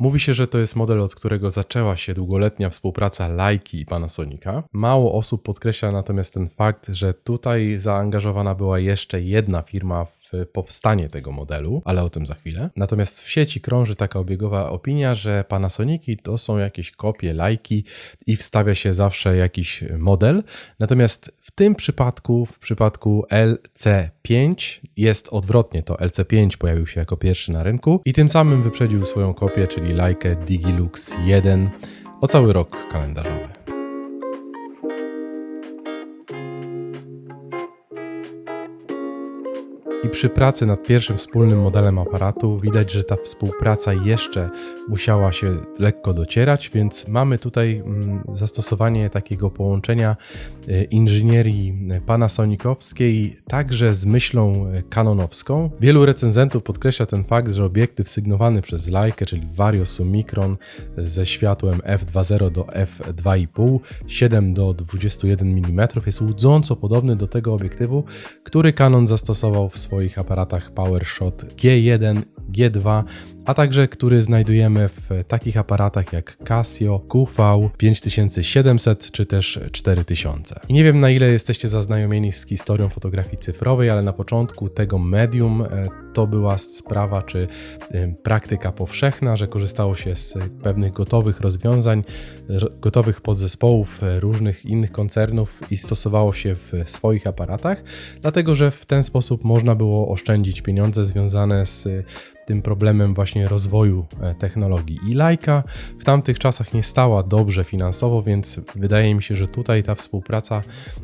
Mówi się, że to jest model, od którego zaczęła się długoletnia współpraca Laiki i Panasonica. Mało osób podkreśla natomiast ten fakt, że tutaj zaangażowana była jeszcze jedna firma w powstanie tego modelu, ale o tym za chwilę. Natomiast w sieci krąży taka obiegowa opinia, że Panasoniki to są jakieś kopie, lajki i wstawia się zawsze jakiś model. Natomiast w tym przypadku, w przypadku LC5 jest odwrotnie, to LC5 pojawił się jako pierwszy na rynku i tym samym wyprzedził swoją kopię, czyli Leica Digilux 1 o cały rok kalendarzowy. Przy pracy nad pierwszym wspólnym modelem aparatu widać, że ta współpraca jeszcze musiała się lekko docierać, więc mamy tutaj mm, zastosowanie takiego połączenia e, inżynierii panasonicowskiej także z myślą kanonowską. Wielu recenzentów podkreśla ten fakt, że obiektyw sygnowany przez Leica, czyli Vario Summicron ze światłem f2.0 do f2.5, 7 do 21 mm jest łudząco podobny do tego obiektywu, który Canon zastosował w swoich aparatach PowerShot G1, G2, a także który znajdujemy w takich aparatach jak Casio, QV 5700 czy też 4000. I nie wiem na ile jesteście zaznajomieni z historią fotografii cyfrowej, ale na początku tego medium e, to była sprawa czy e, praktyka powszechna, że korzystało się z pewnych gotowych rozwiązań, gotowych podzespołów e, różnych innych koncernów i stosowało się w swoich aparatach, dlatego że w ten sposób można było oszczędzić pieniądze związane z tym problemem właśnie rozwoju e, technologii. I Leica w tamtych czasach nie stała dobrze finansowo, więc wydaje mi się, że tutaj ta współpraca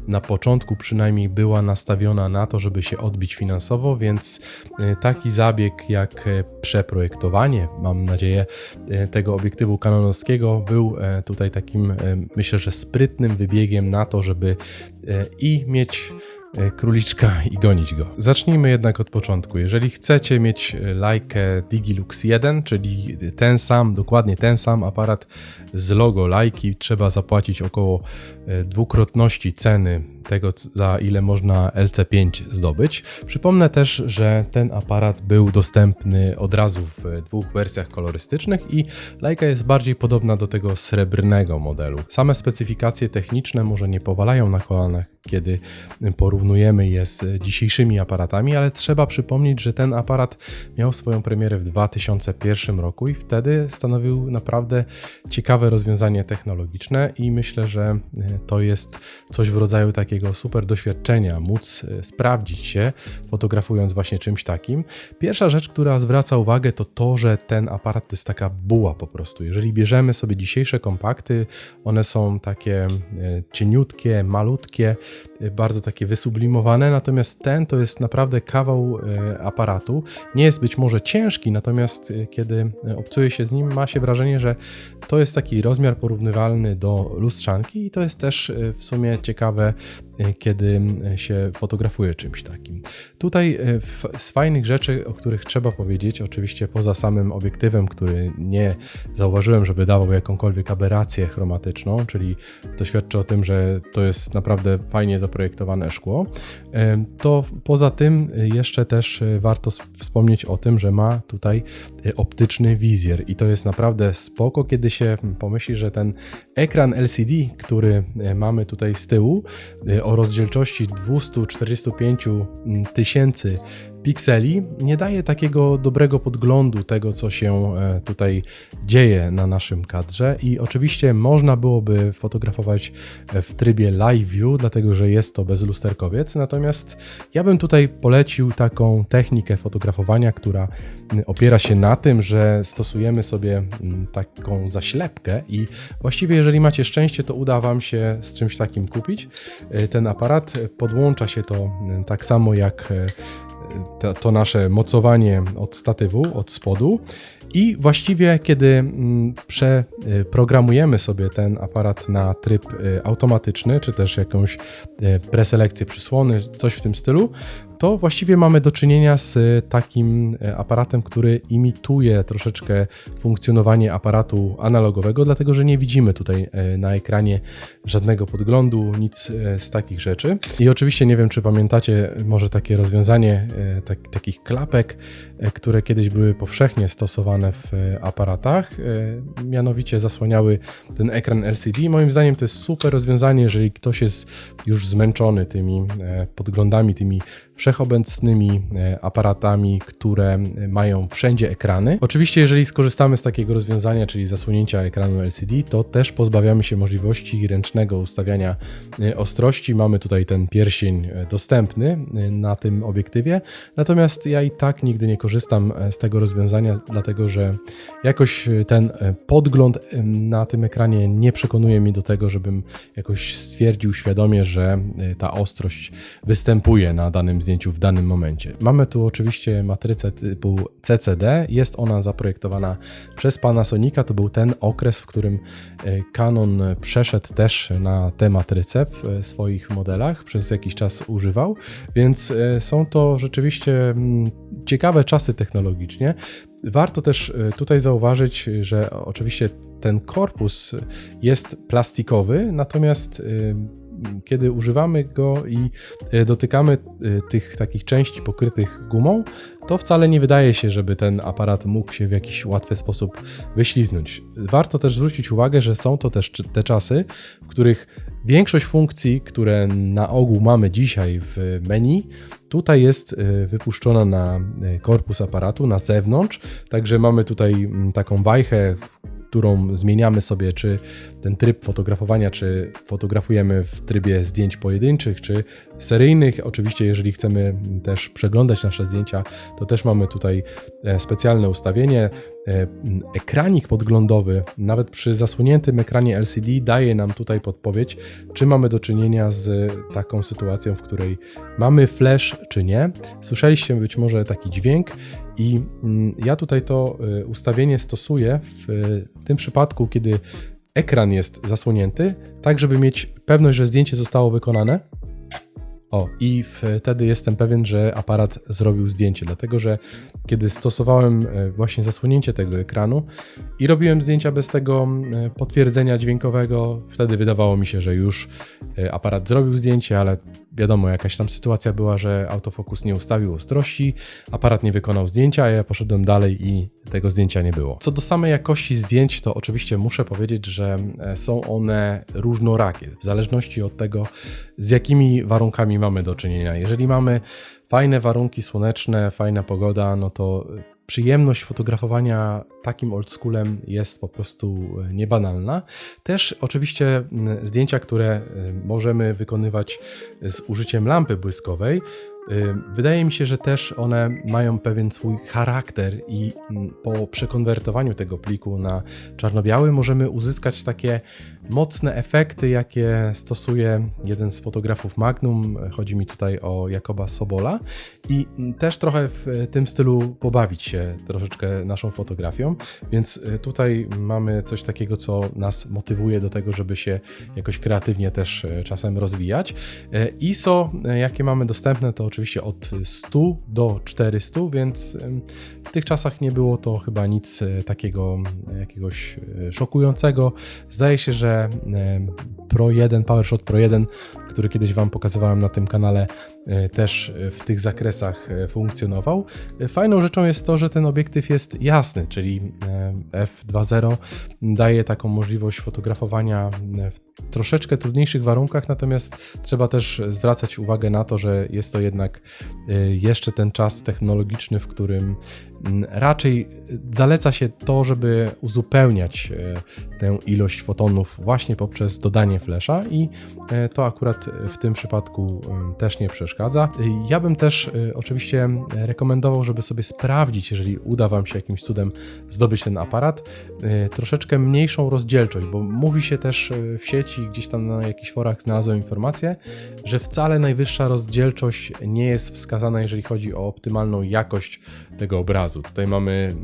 na początku przynajmniej była nastawiona na to, żeby się odbić finansowo, więc e, taki zabieg jak e, przeprojektowanie, mam nadzieję, tego obiektywu kanonowskiego był tutaj takim, myślę, że sprytnym wybiegiem na to, żeby i mieć E, króliczka i gonić go. Zacznijmy jednak od początku. Jeżeli chcecie mieć lajkę Digilux 1, czyli ten sam, dokładnie ten sam aparat z logo lajki, trzeba zapłacić około e, dwukrotności ceny tego, za ile można LC5 zdobyć. Przypomnę też, że ten aparat był dostępny od razu w dwóch wersjach kolorystycznych i Leica jest bardziej podobna do tego srebrnego modelu. Same specyfikacje techniczne może nie powalają na kolanach, kiedy porównujemy je z dzisiejszymi aparatami, ale trzeba przypomnieć, że ten aparat miał swoją premierę w 2001 roku i wtedy stanowił naprawdę ciekawe rozwiązanie technologiczne i myślę, że to jest coś w rodzaju takiego takiego super doświadczenia, móc e, sprawdzić się, fotografując właśnie czymś takim. Pierwsza rzecz, która zwraca uwagę, to to, że ten aparat to jest taka buła po prostu. Jeżeli bierzemy sobie dzisiejsze kompakty, one są takie e, cieniutkie, malutkie, e, bardzo takie wysublimowane, natomiast ten to jest naprawdę kawał aparatu. Nie jest być może ciężki, natomiast kiedy obcuje się z nim, ma się wrażenie, że to jest taki rozmiar porównywalny do lustrzanki i to jest też w sumie ciekawe kiedy się fotografuje czymś takim. Tutaj e, z fajnych rzeczy, o których trzeba powiedzieć, oczywiście poza samym obiektywem, który nie zauważyłem, żeby dawał jakąkolwiek aberrację chromatyczną, czyli to świadczy o tym, że to jest naprawdę fajnie zaprojektowane szkło, e, to poza tym jeszcze też warto wspomnieć o tym, że ma tutaj optyczny wizjer i to jest naprawdę spoko, kiedy się pomyśli, że ten ekran LCD, który mamy tutaj z tyłu, o rozdzielczości 245 tysięcy pikseli nie daje takiego dobrego podglądu tego, co się e, tutaj dzieje na naszym kadrze i oczywiście można byłoby fotografować e, w trybie live view, dlatego że jest to bezlusterkowiec, natomiast ja bym tutaj polecił taką technikę fotografowania, która opiera się na tym, że stosujemy sobie taką zaślepkę i właściwie jeżeli macie szczęście, to uda Wam się z czymś takim kupić e, ten aparat. Podłącza się to tak samo jak to, to, nasze mocowanie od statywu, od spodu. I właściwie, kiedy mm, przeprogramujemy sobie ten aparat na tryb y, automatyczny, czy też jakąś y, preselekcję przysłony, coś w tym stylu, to właściwie mamy do czynienia z takim e, aparatem, który imituje troszeczkę funkcjonowanie aparatu analogowego, dlatego że nie widzimy tutaj na ekranie żadnego podglądu, nic z takich rzeczy. I oczywiście nie wiem, czy pamiętacie może takie rozwiązanie tak, takich klapek, które kiedyś były powszechnie stosowane w e, aparatach, e, mianowicie zasłaniały ten ekran LCD. Moim zdaniem to jest super rozwiązanie, jeżeli ktoś jest już zmęczony tymi e, podglądami, tymi wszechobecnymi aparatami, które mają wszędzie ekrany. Oczywiście, jeżeli skorzystamy z takiego rozwiązania, czyli zasłonięcia ekranu LCD, to też pozbawiamy się możliwości ręcznego ustawiania ostrości. Mamy tutaj ten pierścień dostępny na tym obiektywie, natomiast ja i tak nigdy nie korzystam z tego rozwiązania, dlatego że jakoś e, ten e, podgląd na tym ekranie nie przekonuje mnie do tego, żebym jakoś stwierdził świadomie, że e, ta ostrość występuje na danym zdjęciu w danym momencie. Mamy tu oczywiście matrycę typu CCD, jest ona zaprojektowana przez Panasonica, to był ten okres, w którym Canon przeszedł też na tę matrycę w swoich modelach, przez jakiś czas używał, więc są to rzeczywiście mm, ciekawe czasy technologicznie. Warto też e, tutaj zauważyć, że oczywiście ten korpus jest plastikowy, natomiast e, kiedy używamy go i e, dotykamy tych takich części pokrytych gumą, to wcale nie wydaje się, żeby ten aparat mógł się w jakiś łatwy sposób wyśliznąć. Warto też zwrócić uwagę, że są to też te czasy, w których większość funkcji, które na ogół mamy dzisiaj w menu, tutaj jest e, wypuszczona na e, korpus aparatu, na zewnątrz, także mamy tutaj mm, taką wajchę, którą zmieniamy sobie, czy ten tryb fotografowania, czy fotografujemy w trybie zdjęć pojedynczych, czy seryjnych. Oczywiście, jeżeli chcemy też przeglądać nasze zdjęcia, to też mamy tutaj e, specjalne ustawienie. E, Ekranik podglądowy, nawet przy zasłoniętym ekranie LCD, daje nam tutaj podpowiedź, czy mamy do czynienia z taką sytuacją, w której mamy flash, czy nie. Słyszeliście być może taki dźwięk, i ja tutaj to y, ustawienie stosuję w y, tym przypadku, kiedy ekran jest zasłonięty, tak żeby mieć pewność, że zdjęcie zostało wykonane. O, i wtedy jestem pewien, że aparat zrobił zdjęcie, dlatego że kiedy stosowałem e, właśnie zasłonięcie tego ekranu i robiłem zdjęcia bez tego e, potwierdzenia dźwiękowego, wtedy wydawało mi się, że już e, aparat zrobił zdjęcie, ale wiadomo, jakaś tam sytuacja była, że autofokus nie ustawił ostrości, aparat nie wykonał zdjęcia, a ja poszedłem dalej i tego zdjęcia nie było. Co do samej jakości zdjęć, to oczywiście muszę powiedzieć, że są one różnorakie, w zależności od tego, z jakimi warunkami mamy do czynienia. Jeżeli mamy fajne warunki słoneczne, fajna pogoda, no to przyjemność fotografowania takim oldschoolem jest po prostu niebanalna. Też oczywiście zdjęcia, które możemy wykonywać z użyciem lampy błyskowej, Wydaje mi się, że też one mają pewien swój charakter i po przekonwertowaniu tego pliku na czarno-biały możemy uzyskać takie mocne efekty, jakie stosuje jeden z fotografów Magnum. Chodzi mi tutaj o Jakoba Sobola i też trochę w tym stylu pobawić się troszeczkę naszą fotografią, więc tutaj mamy coś takiego, co nas motywuje do tego, żeby się jakoś kreatywnie też czasem rozwijać. ISO, jakie mamy dostępne, to oczywiście od 100 do 400, więc w tych czasach nie było to chyba nic e, takiego jakiegoś e, szokującego. Zdaje się, że um, Pro 1, PowerShot Pro 1, który kiedyś Wam pokazywałem na tym kanale, e, też w tych zakresach funkcjonował. Fajną rzeczą jest to, że ten obiektyw jest jasny, czyli f2.0 daje taką możliwość fotografowania w troszeczkę trudniejszych warunkach, natomiast trzeba też zwracać uwagę na to, że jest to jednak jeszcze ten czas technologiczny, w którym raczej zaleca się to, żeby uzupełniać e, tę ilość fotonów właśnie poprzez dodanie flesza i e, to akurat w tym przypadku też nie przeszkadza. Ja bym też e, oczywiście rekomendował, żeby sobie sprawdzić, jeżeli uda Wam się jakimś cudem zdobyć ten aparat, troszeczkę mniejszą rozdzielczość, bo mówi się też w sieci, gdzieś tam na jakichś forach znalazłem informację, że wcale najwyższa rozdzielczość nie jest wskazana, jeżeli chodzi o optymalną jakość tego obrazu. Tutaj mamy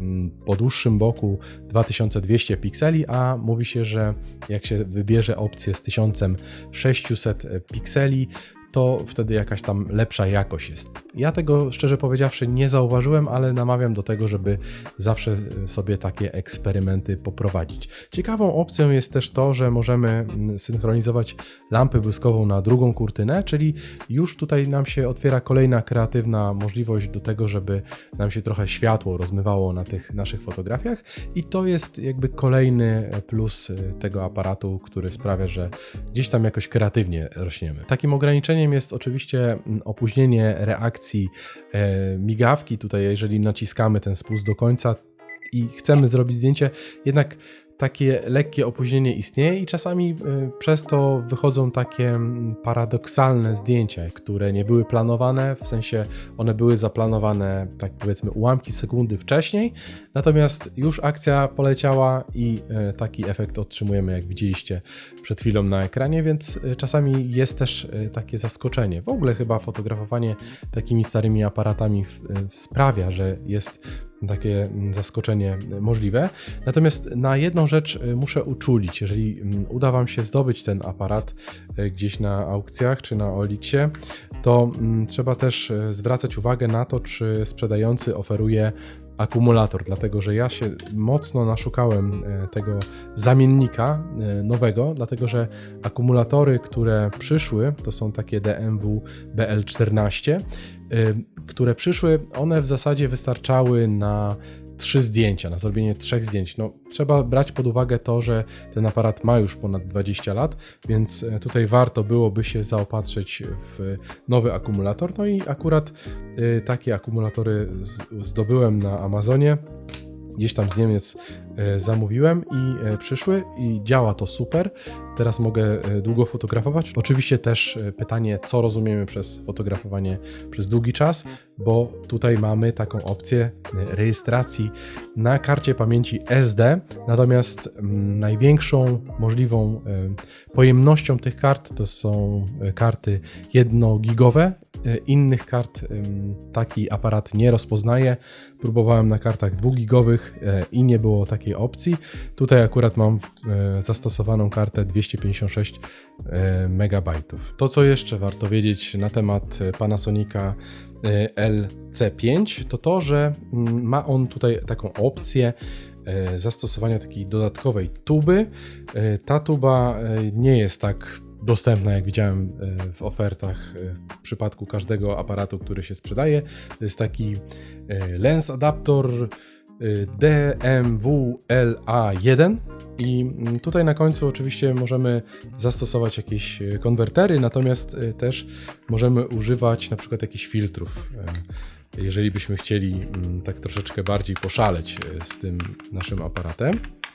po dłuższym boku 2200 pikseli, a mówi się, że jak się wybierze opcję z 1600 pikseli, to wtedy jakaś tam lepsza jakość jest. Ja tego szczerze powiedziawszy nie zauważyłem, ale namawiam do tego, żeby zawsze sobie takie eksperymenty poprowadzić. Ciekawą opcją jest też to, że możemy mm, synchronizować lampę błyskową na drugą kurtynę, czyli już tutaj nam się otwiera kolejna kreatywna możliwość do tego, żeby nam się trochę światło rozmywało na tych naszych fotografiach i to jest jakby kolejny plus tego aparatu, który sprawia, że gdzieś tam jakoś kreatywnie rośniemy. Takim ograniczeniem jest oczywiście mm, opóźnienie reakcji e, migawki. Tutaj, jeżeli naciskamy ten spust do końca i chcemy zrobić zdjęcie, jednak takie lekkie opóźnienie istnieje i czasami y, przez to wychodzą takie mm, paradoksalne zdjęcia, które nie były planowane, w sensie one były zaplanowane, tak powiedzmy, ułamki sekundy wcześniej, natomiast już akcja poleciała i y, taki efekt otrzymujemy, jak widzieliście przed chwilą na ekranie, więc y, czasami jest też takie zaskoczenie. W ogóle chyba fotografowanie takimi starymi aparatami sprawia, że jest takie mm, zaskoczenie możliwe. Natomiast na jedną rzecz y, muszę uczulić. Jeżeli mm, uda Wam się zdobyć ten aparat y, gdzieś na aukcjach czy na Olixie, to mm, trzeba też y, zwracać uwagę na to, czy sprzedający oferuje akumulator, dlatego że ja się mocno naszukałem tego zamiennika nowego, dlatego że akumulatory, które przyszły, to są takie DMW BL14, które przyszły, one w zasadzie wystarczały na trzy zdjęcia, na zrobienie trzech zdjęć. No, trzeba brać pod uwagę to, że ten aparat ma już ponad 20 lat, więc e, tutaj warto byłoby się zaopatrzyć w nowy akumulator. No i akurat y, takie akumulatory zdobyłem na Amazonie gdzieś tam z Niemiec zamówiłem i e, przyszły i działa to super. Teraz mogę e, długo fotografować. Oczywiście też pytanie, co rozumiemy przez fotografowanie przez długi czas, bo tutaj mamy taką opcję rejestracji na karcie pamięci SD. Natomiast mm, największą możliwą pojemnością tych kart to są karty 1-gigowe. Innych kart taki aparat nie rozpoznaje. Próbowałem na kartach 2-gigowych E, i nie było takiej opcji. Tutaj akurat mam e, zastosowaną kartę 256 e, MB. To co jeszcze warto wiedzieć na temat Panasonica LC5 to to, że mm, ma on tutaj taką opcję zastosowania takiej dodatkowej tuby. Ta tuba nie jest tak dostępna, jak widziałem w ofertach w przypadku każdego aparatu, który się sprzedaje. To jest taki lens adapter DMWLA1 i tutaj na końcu oczywiście możemy zastosować jakieś konwertery, natomiast e, też możemy używać na przykład jakichś filtrów. E, jeżeli byśmy chcieli mm, tak troszeczkę bardziej poszaleć e, z tym naszym aparatem.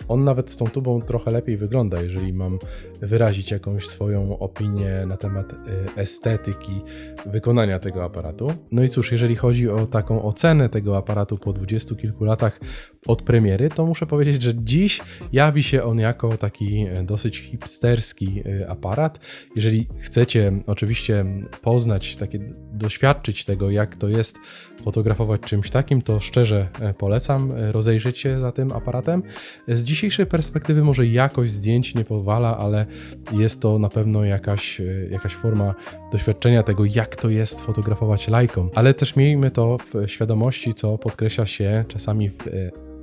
On nawet z tą tubą trochę lepiej wygląda, jeżeli mam wyrazić jakąś swoją opinię na temat y, estetyki wykonania tego aparatu. No i cóż, jeżeli chodzi o taką ocenę tego aparatu po dwudziestu kilku latach od premiery, to muszę powiedzieć, że dziś jawi się on jako taki e, dosyć hipsterski e, aparat. Jeżeli chcecie oczywiście poznać, takie doświadczyć tego, jak to jest fotografować czymś takim, to szczerze e, polecam rozejrzeć się za tym aparatem. Z dzisiejszej perspektywy może jakość zdjęć nie powala, ale jest to na pewno jakaś, jakaś forma doświadczenia tego, jak to jest fotografować lajką. Ale też miejmy to w świadomości, co podkreśla się czasami w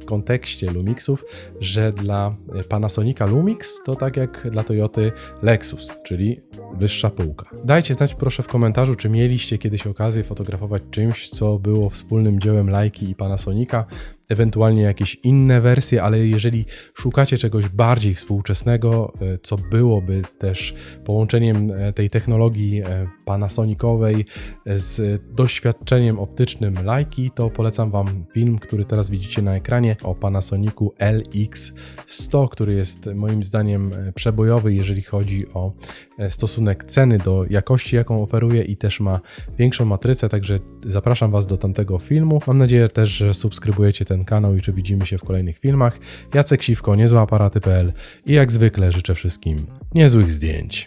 kontekście Lumixów, że dla Panasonica Lumix to tak jak dla Toyoty Lexus, czyli wyższa półka. Dajcie znać proszę w komentarzu, czy mieliście kiedyś okazję fotografować czymś, co było wspólnym dziełem Lajki i Panasonica ewentualnie jakieś inne wersje, ale jeżeli szukacie czegoś bardziej współczesnego, e, co byłoby też połączeniem e, tej technologii e, Panasonicowej z doświadczeniem optycznym Leica, to polecam Wam film, który teraz widzicie na ekranie o Panasonicu LX100, który jest moim zdaniem przebojowy, jeżeli chodzi o stosunek ceny do jakości, jaką oferuje i też ma większą matrycę, także zapraszam Was do tamtego filmu. Mam nadzieję też, że subskrybujecie ten kanał i czy widzimy się w kolejnych filmach. Jacek Siwko, niezłeaparaty.pl i jak zwykle życzę wszystkim niezłych zdjęć.